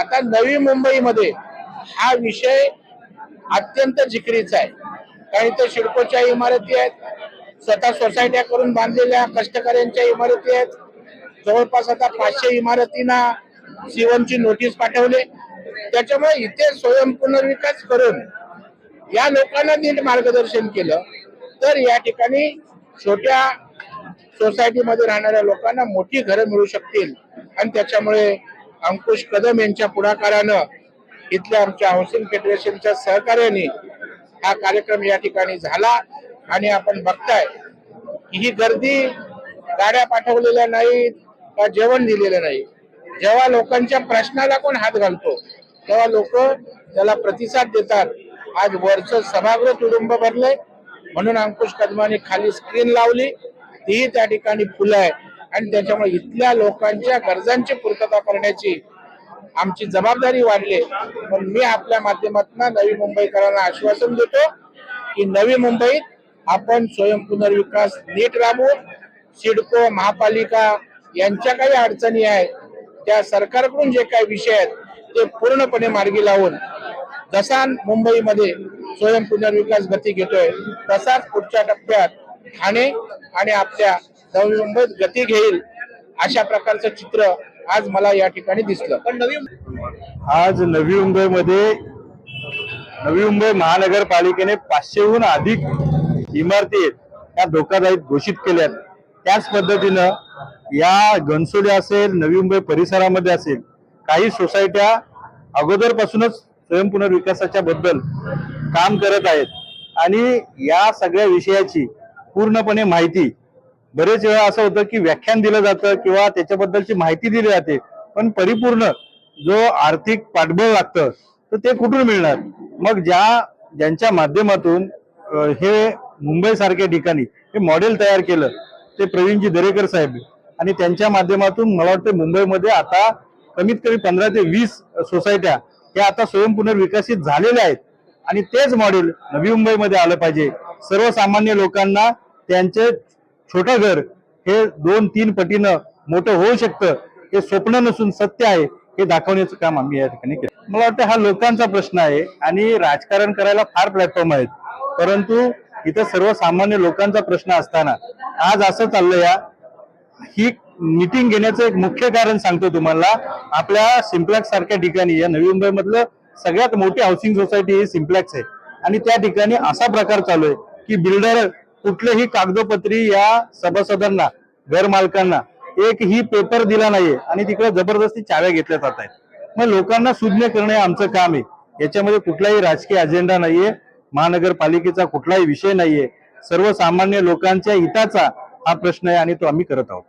आता नवी मुंबईमध्ये हा विषय अत्यंत जिकरीचा आहे. काही तर शिडकोच्या इमारती आहेत स्वतः सोसायट्या करून बांधलेल्या कष्टकऱ्यांच्या इमारती आहेत. जवळपास आता पाचशे इमारतींना सीवनची नोटीस पाठवले. त्याच्यामुळे इथे स्वयं पुनर्विकास करून या लोकांना नीट मार्गदर्शन केलं तर या ठिकाणी छोट्या सोसायटीमध्ये राहणाऱ्या लोकांना मोठी घरं मिळू शकतील. आणि त्याच्यामुळे अंकुश कदम यांच्या पुढाकारानं इथल्या आमच्या हाऊसिंग फेडरेशनच्या सहकार्याने हा कार्यक्रम या ठिकाणी झाला आणि आपण बघताय की ही गर्दी गाड्या पाठवलेल्या नाहीत का जेवण दिलेलं नाही? जेव्हा लोकांच्या प्रश्नाला कोण हात घालतो तेव्हा लोक त्याला प्रतिसाद देतात. आज वरचं सभागृह तुडुंब भरलंय म्हणून अंकुश कदमाने खाली स्क्रीन लावली. तीही त्या ठिकाणी फुलं आहे आणि त्याच्यामुळे इथल्या लोकांच्या गरजांची पूर्तता करण्याची आमची जबाबदारी वाढली पण मी आपल्या माध्यमातून नवी मुंबईकरांना आश्वासन देतो की नवी मुंबईत आपण स्वयं पुनर्विकास नीट राबवू. सिडको महापालिका यांच्या काही अडचणी आहेत त्या सरकारकडून जे काही विषय आहेत ते पूर्णपणे मार्गी लावून जसा मुंबईमध्ये स्वयं पुनर्विकास गती घेतोय तसाच पुढच्या टप्प्यात ठाणे आणि आपल्या नवी मुंबईत गती घेईल अशा प्रकारचं चित्र आज मला या ठिकाणी दिसलं. पण नवी आज नवी मुंबईमध्ये नवी मुंबई महानगरपालिकेने पाचशेहून अधिक इमारती आहेत त्या धोकादायक घोषित केल्यात त्याच पद्धतीनं या घनसोली असेल नवी मुंबई परिसरामध्ये असेल काही सोसायट्या अगोदरपासूनच स्वयंपुनर्विकासाच्या बद्दल काम करत आहेत. आणि या सगळ्या विषयाची पूर्णपणे माहिती बरेच वेळा असं होतं की व्याख्यान दिलं जातं किंवा त्याच्याबद्दलची माहिती दिली जाते पण परिपूर्ण जो आर्थिक पाठबळ लागतं तर ते कुठून मिळणार? मग ज्या ज्यांच्या माध्यमातून हे मुंबई सारख्या ठिकाणी हे मॉडेल तयार केलं ते प्रवीणजी दरेकर साहेब आणि त्यांच्या माध्यमातून मला वाटतं मुंबईमध्ये आता कमीत कमी पंधरा ते वीस सोसायट्या या आता स्वयंपुनर्विकसित झालेल्या आहेत. आणि तेच मॉडेल नवी मुंबईमध्ये आलं पाहिजे. सर्वसामान्य लोकांना त्यांचे छोटं घर हे दोन तीन पटीनं मोठं होऊ शकतं हे स्वप्न नसून सत्य आहे हे दाखवण्याचं काम आम्ही या ठिकाणी केलं. मला वाटतं हा लोकांचा प्रश्न आहे आणि राजकारण करायला फार प्लॅटफॉर्म आहेत. परंतु इथं सर्वसामान्य लोकांचा प्रश्न असताना आज असं चाललं या ही मिटिंग घेण्याचं एक मुख्य कारण सांगतो तुम्हाला. आपल्या सिम्प्लॅक्स सारख्या ठिकाणी या नवी मुंबई मधलं सगळ्यात मोठी हाऊसिंग सोसायटी ही सिम्प्लॅक्स आहे. आणि त्या ठिकाणी असा प्रकार चालू आहे की बिल्डर कुठलेही कागदोपत्री या सभासदांना घर मालकांना एकही पेपर दिला नाहीये आणि तिकडे जबरदस्ती चाव्या घेतल्या जात आहेत. मग लोकांना सुज्ञ करणे आमचं काम आहे. याच्यामध्ये कुठलाही राजकीय अजेंडा नाहीये. महानगरपालिकेचा कुठलाही विषय नाहीये. सर्वसामान्य लोकांच्या हिताचा हा प्रश्न आहे आणि तो आम्ही करत आहोत.